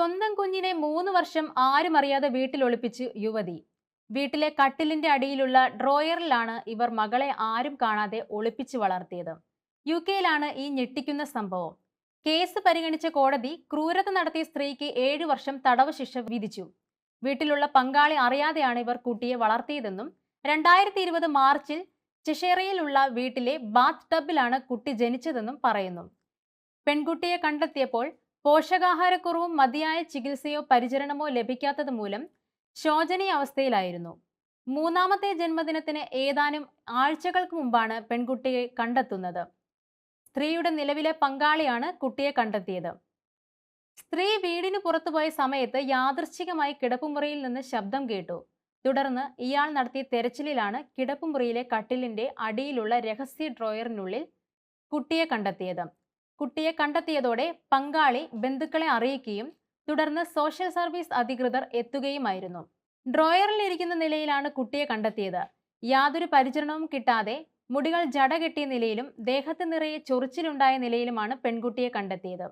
സ്വന്തം കുഞ്ഞിനെ മൂന്ന് വർഷം ആരും അറിയാതെ വീട്ടിൽ ഒളിപ്പിച്ച് യുവതി. വീട്ടിലെ കട്ടിലിന്റെ അടിയിലുള്ള ഡ്രോയറിലാണ് ഇവർ മകളെ ആരും കാണാതെ ഒളിപ്പിച്ചു വളർത്തിയത്. യു കെയിലാണ് ഈ ഞെട്ടിക്കുന്ന സംഭവം. കേസ് പരിഗണിച്ച കോടതി ക്രൂരത നടത്തിയ സ്ത്രീക്ക് ഏഴു വർഷം തടവ് ശിക്ഷ വിധിച്ചു. വീട്ടിലുള്ള പങ്കാളി അറിയാതെയാണ് ഇവർ കുട്ടിയെ വളർത്തിയതെന്നും രണ്ടായിരത്തി ഇരുപത് മാർച്ചിൽ ചെഷേറയിലുള്ള വീട്ടിലെ ബാത്ത് ടബിലാണ് കുട്ടി ജനിച്ചതെന്നും പറയുന്നു. പെൺകുട്ടിയെ കണ്ടെത്തിയപ്പോൾ പോഷകാഹാരക്കുറവും മതിയായ ചികിത്സയോ പരിചരണമോ ലഭിക്കാത്തത് മൂലം ശോചനീയ അവസ്ഥയിലായിരുന്നു മൂന്നാമത്തെ ജന്മദിനത്തിന് ഏതാനും ആഴ്ചകൾക്ക് മുമ്പാണ് പെൺകുട്ടിയെ കണ്ടെത്തുന്നത്. സ്ത്രീയുടെ നിലവിലെ പങ്കാളിയാണ് കുട്ടിയെ കണ്ടെത്തിയത്. സ്ത്രീ വീടിന് പുറത്തുപോയ സമയത്ത് യാദൃശ്ചികമായി കിടപ്പുമുറിയിൽ നിന്ന് ശബ്ദം കേട്ടു. തുടർന്ന് ഇയാൾ നടത്തിയ തെരച്ചിലിലാണ് കിടപ്പുമുറിയിലെ കട്ടിലിന്റെ അടിയിലുള്ള രഹസ്യ ഡ്രോയറിനുള്ളിൽ കുട്ടിയെ കണ്ടെത്തിയത്. കുട്ടിയെ കണ്ടെത്തിയതോടെ പങ്കാളി ബന്ധുക്കളെ അറിയിക്കുകയും തുടർന്ന് സോഷ്യൽ സർവീസ് അധികൃതർ എത്തുകയുമായിരുന്നു. ഡ്രോയറിൽ ഇരിക്കുന്ന നിലയിലാണ് കുട്ടിയെ കണ്ടെത്തിയത്. യാതൊരു പരിചരണവും കിട്ടാതെ മുടികൾ ജട കെട്ടിയ നിലയിലും ദേഹത്ത് നിറയെ ചൊറിച്ചിലുണ്ടായ നിലയിലുമാണ് പെൺകുട്ടിയെ കണ്ടെത്തിയത്.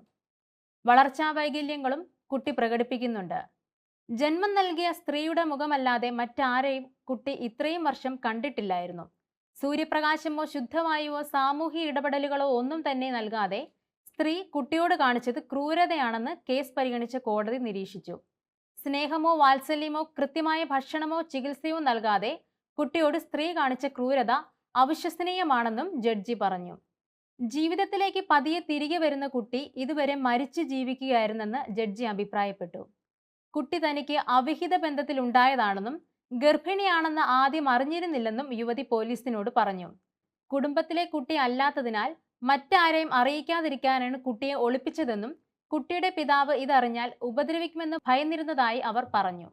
വളർച്ചാ വൈകല്യങ്ങളും കുട്ടി പ്രകടിപ്പിക്കുന്നുണ്ട്. ജന്മം നൽകിയ സ്ത്രീയുടെ മുഖമല്ലാതെ മറ്റാരെയും കുട്ടി ഇത്രയും വർഷം കണ്ടിട്ടില്ലായിരുന്നു. സൂര്യപ്രകാശമോ ശുദ്ധവായുവോ സാമൂഹിക ഇടപെടലുകളോ ഒന്നും തന്നെ നൽകാതെ സ്ത്രീ കുട്ടിയോട് കാണിച്ചത് ക്രൂരതയാണെന്ന് കേസ് പരിഗണിച്ച കോടതി നിരീക്ഷിച്ചു. സ്നേഹമോ വാത്സല്യമോ കൃത്യമായ ഭക്ഷണമോ ചികിത്സയോ നൽകാതെ കുട്ടിയോട് സ്ത്രീ കാണിച്ച ക്രൂരത അവിശ്വസനീയമാണെന്നും ജഡ്ജി പറഞ്ഞു. ജീവിതത്തിലേക്ക് പതിയെ തിരികെ വരുന്ന കുട്ടി ഇതുവരെ മരിച്ചു ജീവിക്കുകയായിരുന്നെന്ന് ജഡ്ജി അഭിപ്രായപ്പെട്ടു. കുട്ടി തനിക്ക് അവിഹിത ബന്ധത്തിൽ ഉണ്ടായതാണെന്നും ഗർഭിണിയാണെന്ന് ആദ്യം അറിഞ്ഞിരുന്നില്ലെന്നും യുവതി പോലീസിനോട് പറഞ്ഞു. കുടുംബത്തിലെ കുട്ടി അല്ലാത്തതിനാൽ മറ്റാരെയും അറിയിക്കാതിരിക്കാനാണ് കുട്ടിയെ ഒളിപ്പിച്ചതെന്നും കുട്ടിയുടെ പിതാവ് ഇതറിഞ്ഞാൽ ഉപദ്രവിക്കുമെന്ന് ഭയന്നിരുന്നതായി അവർ പറഞ്ഞു.